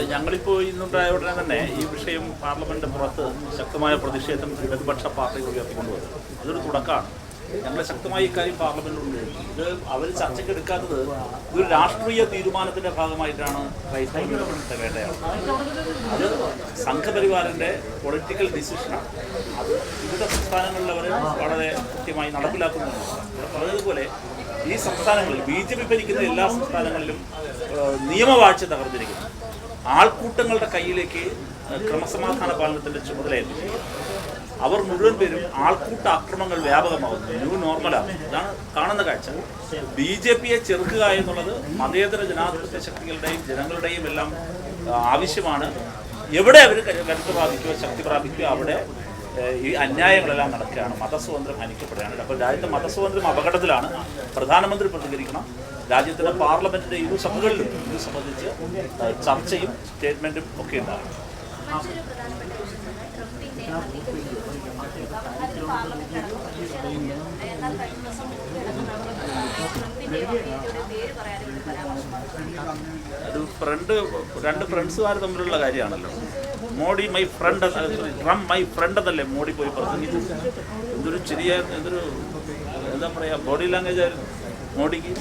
അതെ ഞങ്ങളിപ്പോൾ ഇന്നുണ്ടായ ഉടനെ തന്നെ ഈ വിഷയം പാർലമെന്റ് പുറത്ത് ശക്തമായ പ്രതിഷേധം ഇടതുപക്ഷ പാർട്ടികൾ ഉയർത്തിക്കൊണ്ടുവരും അതൊരു തുടക്കമാണ്. ഞങ്ങൾ ശക്തമായി ഇക്കാര്യം ഉന്നയിച്ചു ഇത് അവർ ചർച്ചയ്ക്ക് എടുക്കാത്തത് ഇതൊരു രാഷ്ട്രീയ തീരുമാനത്തിന്റെ ഭാഗമായിട്ടാണ് ക്രൈസ്തവ വേണ്ടയാണ് അത് സംഘപരിവാറിന്റെ പൊളിറ്റിക്കൽ ഡിസിഷനാണ് അത് വിവിധ സംസ്ഥാനങ്ങളിലവർ വളരെ കൃത്യമായി നടപ്പിലാക്കുന്നുണ്ട്. പറഞ്ഞതുപോലെ ഈ സംസ്ഥാനങ്ങളിൽ ബി ജെ പി ഭരിക്കുന്ന എല്ലാ സംസ്ഥാനങ്ങളിലും നിയമവാഴ്ച തകർന്നിരിക്കുന്നു. ആൾക്കൂട്ടങ്ങളുടെ കയ്യിലേക്ക് ക്രമസമാധാന പാലനത്തിന്റെ ചുമതലയായിരുന്നു അവർ മുഴുവൻ പേരും ആൾക്കൂട്ട ആക്രമങ്ങൾ വ്യാപകമാകുന്നു ന്യൂ നോർമലാണ് ഇതാണ് കാണുന്ന കാഴ്ച. ബി ജെ പിയെ ചെറുക്കുക എന്നുള്ളത് മതേതര ജനാധിപത്യ ശക്തികളുടെയും ജനങ്ങളുടെയും എല്ലാം ആവശ്യമാണ്. എവിടെ അവർ കരുത്ത് പ്രാപിക്കുകയോ ശക്തി പ്രാപിക്കുകയോ അവിടെ ഈ അന്യായങ്ങളെല്ലാം നടക്കുകയാണ്. മതസ്വാതന്ത്ര്യം ഹനിക്കപ്പെടുകയാണ്. അപ്പോൾ രാജ്യത്തെ മതസ്വാതന്ത്ര്യം അപകടത്തിലാണ്. പ്രധാനമന്ത്രി പ്രതികരിക്കണം. രാജ്യത്തിന്റെ പാർലമെന്റിന്റെ ഇരു സഭകളിലും ഇത് സംബന്ധിച്ച് ചർച്ചയും സ്റ്റേറ്റ്മെന്റും ഒക്കെ ഉണ്ടാകും. ഒരു ഫ്രണ്ട് രണ്ട് ഫ്രണ്ട്സുകാർ തമ്മിലുള്ള കാര്യമാണല്ലോ. Modi my friend Trump my friend എന്നല്ലേ മോഡി പോയി പ്രസംഗിച്ചു എന്തൊരു ചെറിയ എന്തൊരു എന്താ പറയുക ബോഡി ലാംഗ്വേജ് ആയിരുന്നു മോഡിക്ക്.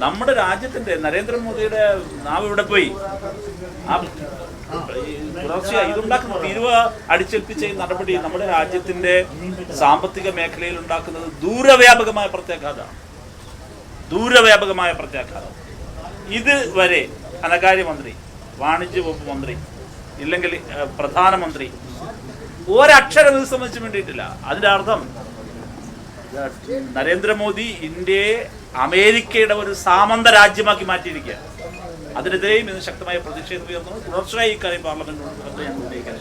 നമ്മുടെ രാജ്യത്തിന്റെ നരേന്ദ്രമോദിയുടെ നാവ് ഇവിടെ പോയി. ആ തുടർച്ചയായി ഇതുണ്ടാക്കുന്ന തീരുവ അടിച്ചേൽപ്പിച്ച ഈ നടപടി നമ്മുടെ രാജ്യത്തിന്റെ സാമ്പത്തിക മേഖലയിൽ ഉണ്ടാക്കുന്നത് ദൂരവ്യാപകമായ പ്രത്യാഘാതമാണ്. ദൂരവ്യാപകമായ പ്രത്യാഘാതം. ഇതുവരെ ധനകാര്യമന്ത്രി വാണിജ്യ വകുപ്പ് മന്ത്രി ഇല്ലെങ്കിൽ പ്രധാനമന്ത്രി ഒരക്ഷരം ഇത് സംബന്ധിച്ച് വേണ്ടിയിട്ടില്ല അതിന്റെ അർത്ഥം നരേന്ദ്രമോദി ഇന്ത്യയെ അമേരിക്കയുടെ ഒരു സാമന്ത രാജ്യമാക്കി മാറ്റിയിരിക്കുക അതിനെതിരെയും ഇന്ന് ശക്തമായ പ്രതിഷേധം ഉയർന്നു. തുടർച്ചയായി ഇക്കാര്യം പാർലമെന്റിനോട് ഞങ്ങൾ ഉന്നയിക്കും